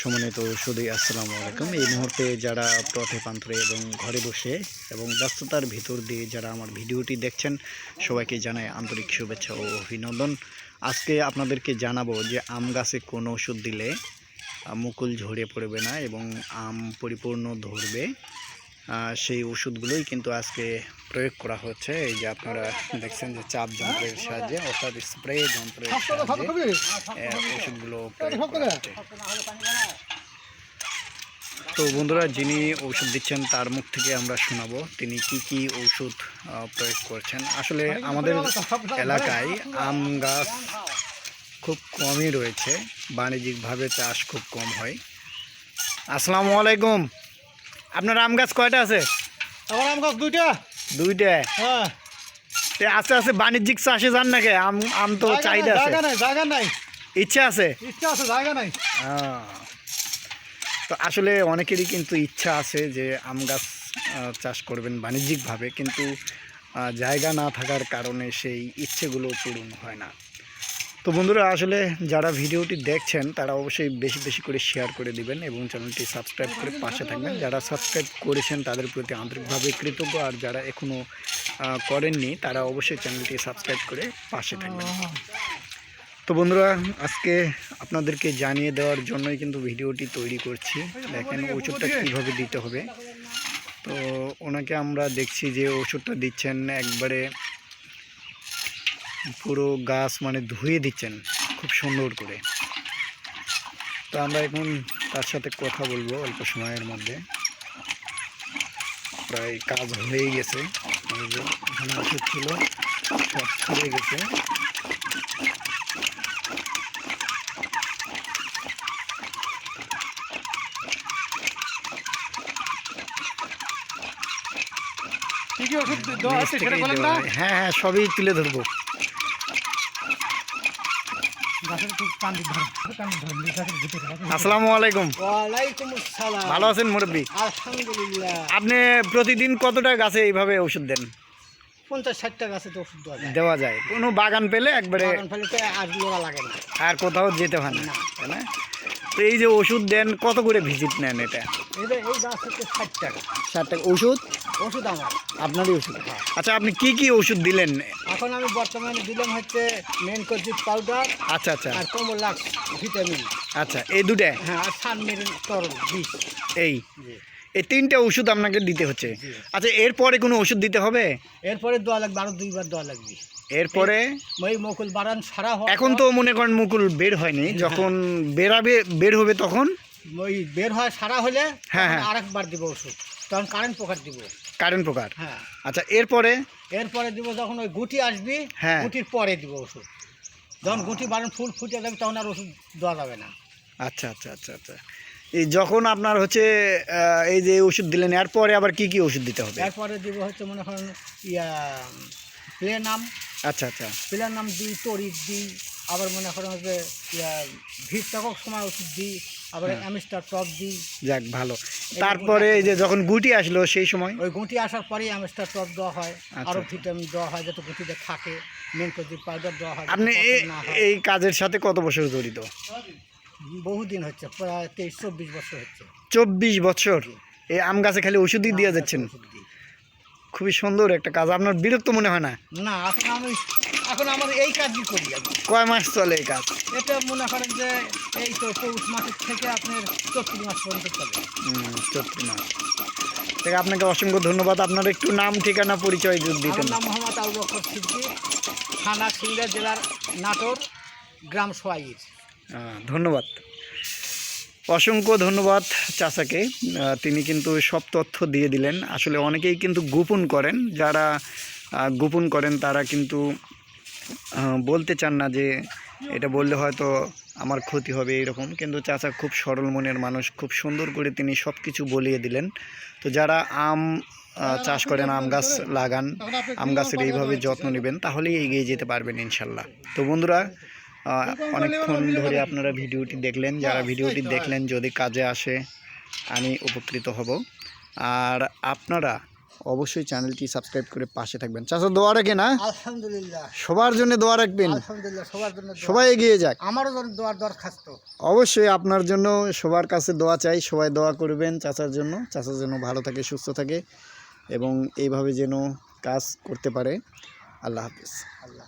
সম্মানিত সুদী আসসালামু আলাইকুম। এই মুহূর্তে যারা পথে পান্তরে এবং ঘরে বসে এবং ব্যস্ততার ভিতর দিয়ে যারা আমার ভিডিওটি দেখছেন, সবাইকে জানাই আন্তরিক শুভেচ্ছা ও অভিনন্দন। আজকে আপনাদেরকে জানাব যে আম গাছে কোন ওষুধ দিলে মুকুল ঝরে পড়বে না এবং আম পরিপূর্ণ ধরবে। সেই ওষুধগুলোই কিন্তু আজকে প্রয়োগ করা হচ্ছে। এই যে আপনারা দেখছেন যে চাপ যন্ত্রের সাহায্যে অর্থাৎ স্প্রে যন্ত্রের সাহায্যে ওষুধগুলো প্রয়োগ করা হচ্ছে। তো বন্ধুরা যিনি ওষুধ দিচ্ছেন তার মুখ থেকে আমরা শোনাবো তিনি কি কি ওষুধ প্রয়োগ করছেন। আসলে আমাদের এলাকায় আম গাছ খুব কমই রয়েছে। বাণিজ্যিকভাবে চাষ খুব কম হয়। আসসালামু আলাইকুম। আপনার আম গাছ কয়টা আছে? আমার আম গাছ দুইটা। দুইটা? হ্যাঁ। আস্তে আস্তে বাণিজ্যিক চাষে যান নাকি? আম আম তো চাহিদা আছে। জায়গা নাই জায়গা নাই। ইচ্ছা আছে? ইচ্ছা আছে জায়গা নাই। তো আসলে অনেকেরই কিন্তু ইচ্ছা আছে যে আম গাছ চাষ করবেন বাণিজ্যিকভাবে কিন্তু জায়গা না থাকার কারণে সেই ইচ্ছেগুলো পূরণ হয় না। তো বন্ধুরা, আসলে যারা ভিডিওটি দেখছেন, তারা অবশ্যই বেশি বেশি করে শেয়ার করে দিবেন এবং চ্যানেলটি সাবস্ক্রাইব করে পাশে থাকবেন। যারা সাবস্ক্রাইব করেছেন, তাদের প্রতি আন্তরিকভাবে কৃতজ্ঞ। আর যারা এখনও করেননি, তারা অবশ্যই চ্যানেলটি সাবস্ক্রাইব করে পাশে থাকবেন। তো বন্ধুরা, আজকে আপনাদেরকে জানিয়ে দেওয়ার জন্যই কিন্তু ভিডিওটি তৈরি করছি। দেখেন ওষুধটা কীভাবে দিতে হবে। তো ওনাকে আমরা দেখছি যে ওষুধটা দিচ্ছেন একবারে পুরো গাছ মানে ধুয়ে দিচ্ছেন খুব সুন্দর করে। তো আমরা এখন তার সাথে কথা বলব অল্প সময়ের মধ্যে। প্রায় কাজ হয়ে গেছে। এখানে ওষুধ ছিল সব ছড়ে গেছে। হ্যাঁ হ্যাঁ সবই তুলে ধরবো গাছের একটু কান দিক ধরেন কান দিক ধরেন গাছের ভিতরে আসসালামু আলাইকুম। ভালো আছেন মুরব্বী? আপনি প্রতিদিন কতটা গাছে এইভাবে ওষুধ দেন? পঞ্চাশ ষাটটা গাছে তো ওষুধ দেওয়া যায়। কোনো বাগান পেলে একবারে আর লোড়া লাগে না। আর কোথাও যেতে হয় না না। তো এই যে ওষুধ দেন কত করে ভিজিট নেন এটা এই গাছ হচ্ছে ষাট টাকা। ষাট টাকা। ওষুধ? ওষুধ আমার। আপনারই ওষুধ। আচ্ছা আপনি কি কি ওষুধ দিলেন? এখন আমি বর্তমানে দিলাম হচ্ছে মেন কজিক পাউডার আচ্ছা আচ্ছা। আর কমলাক্স ভিটামিন আচ্ছা এই দুটা? হ্যাঁ আর সানমেরিন তরল বিষ। এই? এই তিনটা ওষুধ আপনাকে দিতে হচ্ছে। আচ্ছা এরপরে কোনো ওষুধ দিতে হবে? এরপরে দেওয়া লাগবে আরও দুইবার দেওয়া লাগবে। এরপরে? ওই মকুল বাড়ান সারা হওয়ার এখন তো মনে করেন মুকুল বের হয়নি। যখন বেরাবে বের হবে তখন? ওই বের হয় সারা হলে হ্যাঁ, হ্যাঁ। আরেকবার দিব ওষুধ। তখন কারেন্ট পোকার দিব। কারেন্ট প্রকার? হ্যাঁ। আচ্ছা এরপরে? এরপরে দিব যখন ওই গুটি আসবে হ্যাঁ। গুটির পরে দিব ওষুধ। যখন গুটি বাড়ান ফুল ফুটে যাবে তখন আর ওষুধ দেওয়া যাবে না। আচ্ছা আচ্ছা আচ্ছা আচ্ছা। এই যখন আপনার হচ্ছে এই যে ওষুধ দিলেন এরপরে আবার কি কি ওষুধ দিতে হবে? এরপরে দিব হচ্ছে মনে করেন ইয়া প্লেনাম। আচ্ছা আচ্ছা। প্লেনাম দিই তরিক দিই আবার মনে করেন হচ্ছে ইয়া ভিড় থাকার সময় ওষুধ দিই। আবার। অ্যামিস্টার টপ দিই। যাক ভালো। তারপরে এই যে যখন গুটি আসলো সেই সময়? ওই গুঁটি আসার পরেই অ্যামিস্টার টপ দেওয়া হয়। আচ্ছা, আরও। ভিটামিন দেওয়া হয় যাতে গুঁটিতে থাকে। মেন কজিক পাউডার দেওয়া হয় আপনি। এই কাজের সাথে কত বছর জড়িত? বহুদিন হচ্ছে প্রায় তেইশ চব্বিশ বছর হচ্ছে। চব্বিশ বছর? এই আম গাছে খালি ওষুধই দিয়ে যাচ্ছেন। খুবই সুন্দর একটা কাজ আপনার বিরক্ত মনে হয় না? না এখন আমি এখন আমার এই কাজই করি কয় মাস চলে এই কাজ? এটা মনে করেন যে এই তো পৌষ মাসের থেকে আপনার চব্বিশ মাস পর্যন্ত চলে। হুম, চৈত্র মাস। ঠিক আপনাকে অসংখ্য ধন্যবাদ। আপনার একটু নাম ঠিকানা পরিচয় দিতেন। নাম মোহাম্মদ আবু বকর সিদ্দিক থানা সিংড়া জেলার নাটোর গ্রাম সোয়াইর ধন্যবাদ। অসংখ্য ধন্যবাদ চাচাকে। তিনি কিন্তু সব তথ্য দিয়ে দিলেন। আসলে অনেকেই কিন্তু গোপন করেন। যারা গোপন করেন তারা কিন্তু বলতে চান না যে এটা বললে হয়তো আমার ক্ষতি হবে এরকম। কিন্তু চাচা খুব সরল মনের মানুষ খুব সুন্দর করে তিনি সব কিছু বলিয়ে দিলেন। তো যারা আম চাষ করেন আম গাছ লাগান আম গাছের এইভাবে যত্ন নেবেন তাহলেই এগিয়ে যেতে পারবেন ইনশাল্লাহ। তো বন্ধুরা অনেকক্ষণ ধরে আপনারা ভিডিওটি দেখলেন যারা ভিডিওটি দেখলেন যদি কাজে আসে আমি উপকৃত হব। আর আপনারা অবশ্যই চ্যানেলটি সাবস্ক্রাইব করে পাশে থাকবেন। চাচা দোয়া রাখে না আলহামদুলিল্লাহ। সবার জন্য দোয়া রাখবেন। আলহামদুলিল্লাহ সবার জন্য সবাই এগিয়ে যাক। আমারও যেন দোয়ার দরখাস্ত। অবশ্যই আপনার জন্য সবার কাছে দোয়া চাই সবাই দোয়া করবেন চাচার জন্য। চাচার জন্য ভালো থাকে সুস্থ থাকে এবং এইভাবে যেন কাজ করতে পারে। আল্লাহ হাফিজ। আল্লাহ